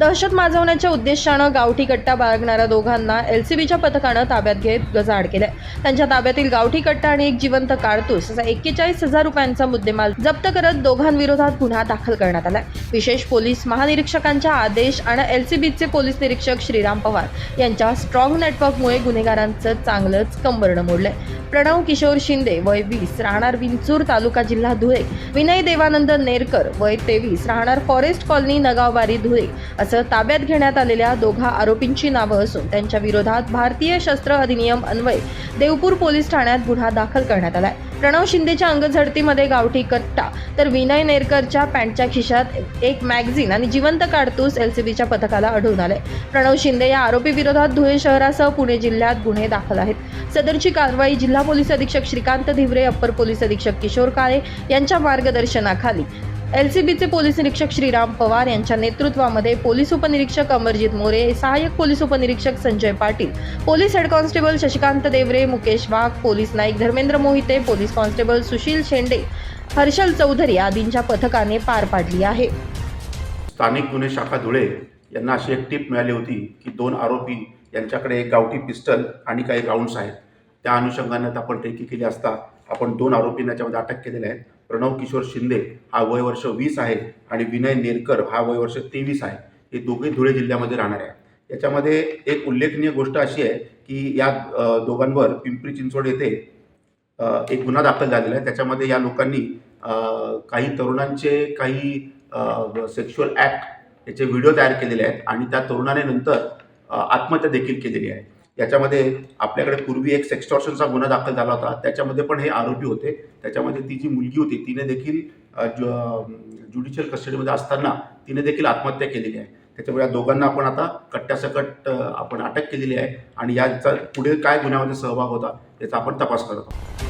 दहशत माजवण्याच्या उद्देशानं गावठी कट्टा बाळगणाऱ्या दोघांना एल सी बीच्या पथकानं ताब्यात घेत गजाआड केलाय. त्यांच्या ताब्यातील गावठी कट्टा आणि एक जिवंत काडतूस असा एक्केचाळीस हजार रुपयांचा मुद्देमाल जप्त करत दोघांविरोधात गुन्हा दाखल करण्यात आलाय. विशेष पोलीस महानिरीक्षकांच्या आदेश आणि एल सी बीचे पोलीस निरीक्षक श्रीराम पवार यांच्या स्ट्रॉंग नेटवर्कमुळे गुन्हेगारांचं चांगलंच कंबरणं मोडलंय. प्रणव किशोर शिंदे वय वीस राहणार विंचूर तालुका जिल्हा धुळे विनय देवानंद नेरकर वय तेवीस राहणार फॉरेस्ट कॉलनी नगावबारी धुळे असं ताब्यात घेण्यात आलेल्या दोघा आरोपींची नावं असून त्यांच्या विरोधात भारतीय शस्त्र अधिनियम अन्वये देवपूर पोलीस ठाण्यात गुन्हा दाखल करण्यात आलाय. प्रणव शिंदेच्या अंगझडतीमध्ये गावठी कट्टा. तर विनय नेरकरच्या पॅन्टच्या खिशात एक मॅगझिन आणि जिवंत काडतूस एलसीबीच्या पथकाला आढळून आले प्रणव शिंदे या आरोपी विरोधात धुळे शहरासह पुणे जिल्ह्यात गुन्हे दाखल आहेत. सदरची कारवाई जिल्हा पोलीस अधीक्षक श्रीकांत धिवरे अप्पर पोलीस अधीक्षक किशोर काळे यांच्या मार्गदर्शनाखाली. एलसीबीचे पोलीस निरीक्षक श्रीराम पवार यांच्या नेतृत्वामध्ये पोलीस उपनिरीक्षक अमरजित मोरे सहाय्यक पोलीस उपनिरीक्षक Sanjay Patil police head constable Shashikant Devre Mukesh Wagh police naik Dharmendra Mohite police constable Sushil Shende Harshal Chaudhari आदींच्या पथकाने पार पाडली आहे. स्थानिक गुन्हे शाखा धुळे यांना अशी एक टीप मिळाली होती की दोन आरोपी यांच्याकडे एक गावठी पिस्टल आणि काही राऊंड्स आहेत. त्या अनुषंगानं आपण टेकी केली असता आपण दोन आरोपींना याच्यामध्ये अटक केलेले आहेत. प्रणव किशोर शिंदे हा वय वर्ष वीस आहे आणि विनय नेरकर हा वय वर्ष तेवीस आहे. हे दोघे धुळे जिल्ह्यामध्ये राहणार आहे याच्यामध्ये एक उल्लेखनीय गोष्ट अशी आहे की या दोघांवर पिंपरी चिंचवड येथे एक गुन्हा दाखल झालेला आहे. त्याच्यामध्ये या लोकांनी काही तरुणांचे काही सेक्शुअल ॲक्ट याचे व्हिडिओ तयार केलेले आहेत आणि त्या तरुणाने नंतर आत्महत्या देखील केलेली आहे. याच्यामध्ये आपल्याकडे पूर्वी एक सेक्स्टॉर्शनचा गुन्हा दाखल झाला होता. त्याच्यामध्ये पण हे आरोपी होते. त्याच्यामध्ये ती जी मुलगी होती तिने देखील ज्युडिशियल कस्टडीमध्ये असताना तिने देखील आत्महत्या केलेली आहे. त्याच्यामुळे या दोघांना आपण आता कट्ट्यासकट आपण अटक केलेली आहे आणि याचा पुढे काय गुन्ह्यामध्ये सहभाग होता याचा आपण तपास करत आहोत.